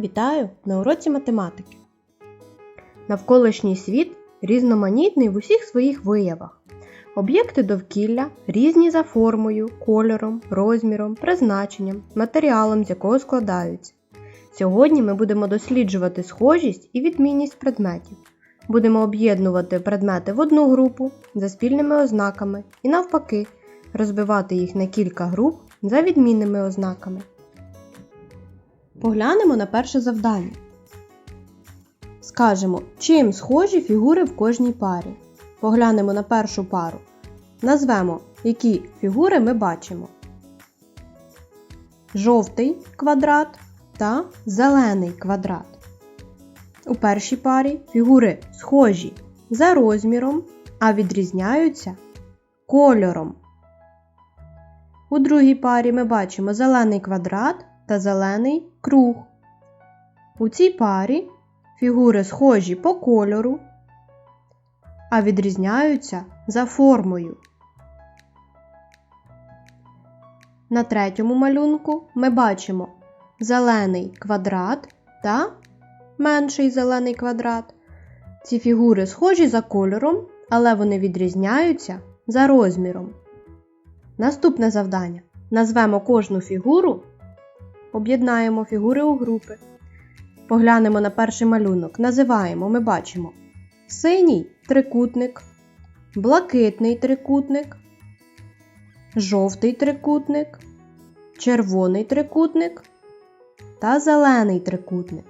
Вітаю на уроці математики. Навколишній світ різноманітний в усіх своїх виявах. Об'єкти довкілля різні за формою, кольором, розміром, призначенням, матеріалом, з якого складаються. Сьогодні ми будемо досліджувати схожість і відмінність предметів. Будемо об'єднувати предмети в одну групу за спільними ознаками і навпаки розбивати їх на кілька груп за відмінними ознаками. Поглянемо на перше завдання. Скажемо, чим схожі фігури в кожній парі. Поглянемо на першу пару. Назвемо, які фігури ми бачимо. Жовтий квадрат та зелений квадрат. У першій парі фігури схожі за розміром, а відрізняються кольором. У другій парі ми бачимо зелений квадрат та зелений круг. У цій парі фігури схожі по кольору, а відрізняються за формою. На третьому малюнку ми бачимо зелений квадрат та менший зелений квадрат. Ці фігури схожі за кольором, але вони відрізняються за розміром. Наступне завдання. Назвемо кожну фігуру, об'єднаємо фігури у групи. Поглянемо на перший малюнок. Називаємо, ми бачимо синій трикутник, блакитний трикутник, жовтий трикутник, червоний трикутник та зелений трикутник.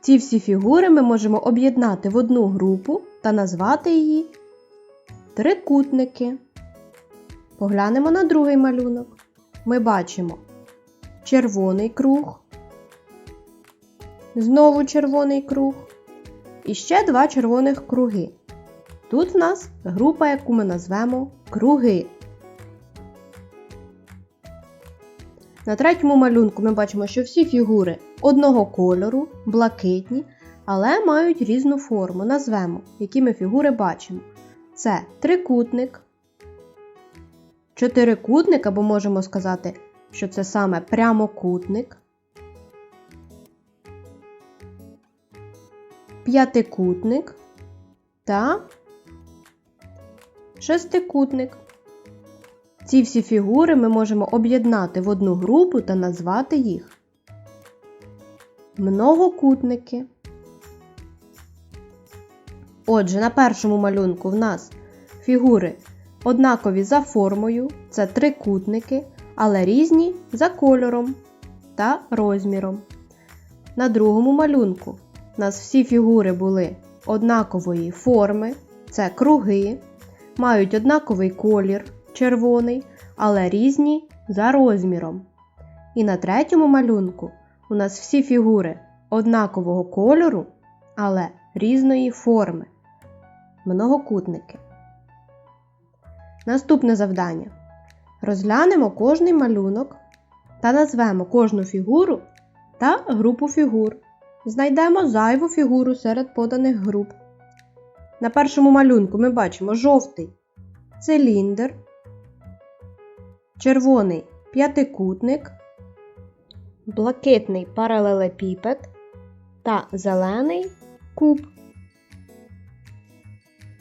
Ці всі фігури ми можемо об'єднати в одну групу та назвати її трикутники. Поглянемо на другий малюнок. Ми бачимо червоний круг, знову червоний круг і ще два червоних круги. Тут в нас група, яку ми назвемо круги. На третьому малюнку ми бачимо, що всі фігури одного кольору, блакитні, але мають різну форму. Назвемо, які ми фігури бачимо. Це трикутник, чотирикутник, або можемо сказати, що це саме прямокутник, п'ятикутник та шестикутник. Ці всі фігури ми можемо об'єднати в одну групу та назвати їх многокутники. Отже, на першому малюнку в нас фігури однакові за формою, це трикутники, але різні за кольором та розміром. На другому малюнку у нас всі фігури були однакової форми, це круги, мають однаковий колір червоний, але різні за розміром. І на третьому малюнку у нас всі фігури однакового кольору, але різної форми. Многокутники. Наступне завдання. Розглянемо кожний малюнок та назвемо кожну фігуру та групу фігур. Знайдемо зайву фігуру серед поданих груп. На першому малюнку ми бачимо жовтий циліндр, червоний п'ятикутник, блакитний паралелепіпед та зелений куб.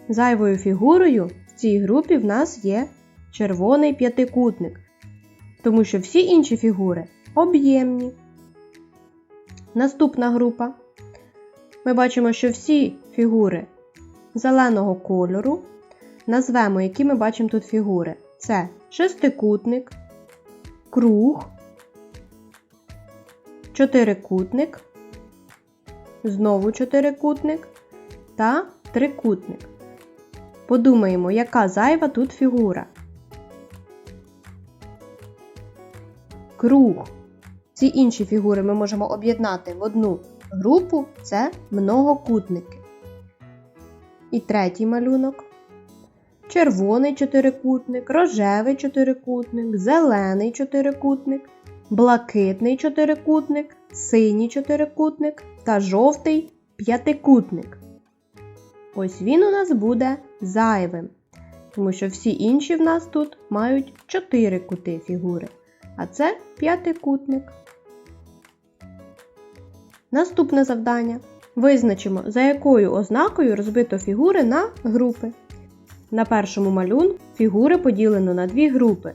Зайвою фігурою в цій групі в нас є червоний п'ятикутник, тому що всі інші фігури об'ємні. Наступна група. Ми бачимо, що всі фігури зеленого кольору. Назвемо, які ми бачимо тут фігури. Це шестикутник, круг, чотирикутник, знову чотирикутник та трикутник. Подумаємо, яка зайва тут фігура. Круг. Ці інші фігури ми можемо об'єднати в одну групу це многокутники. І третій малюнок. Червоний чотирикутник, рожевий чотирикутник, зелений чотирикутник, блакитний чотирикутник, синій чотирикутник та жовтий п'ятикутник. Ось він у нас буде зайвим, тому що всі інші в нас тут мають 4 кути фігури, а це п'ятикутник. Наступне завдання. Визначимо, за якою ознакою розбито фігури на групи. На першому малюнку фігури поділено на дві групи.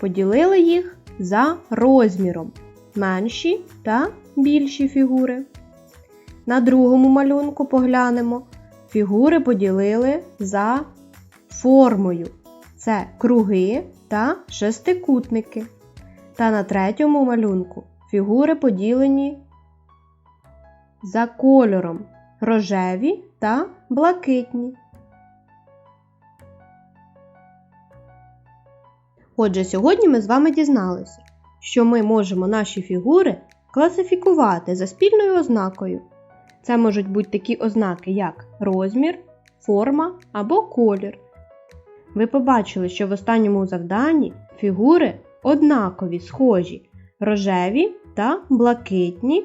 Поділили їх за розміром менші та більші фігури. На другому малюнку поглянемо. Фігури поділили за формою. Це круги та шестикутники. Та на третьому малюнку фігури поділені за кольором рожеві та блакитні. Отже, сьогодні ми з вами дізналися, що ми можемо наші фігури класифікувати за спільною ознакою. Це можуть бути такі ознаки, як розмір, форма або колір. Ви побачили, що в останньому завданні фігури однакові схожі рожеві та блакитні,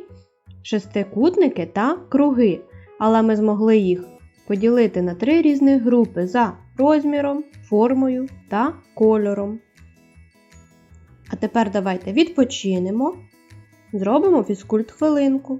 шестикутники та круги, але ми змогли їх поділити на три різних групи за розміром, формою та кольором. А тепер давайте відпочинемо, зробимо фізкульт хвилинку.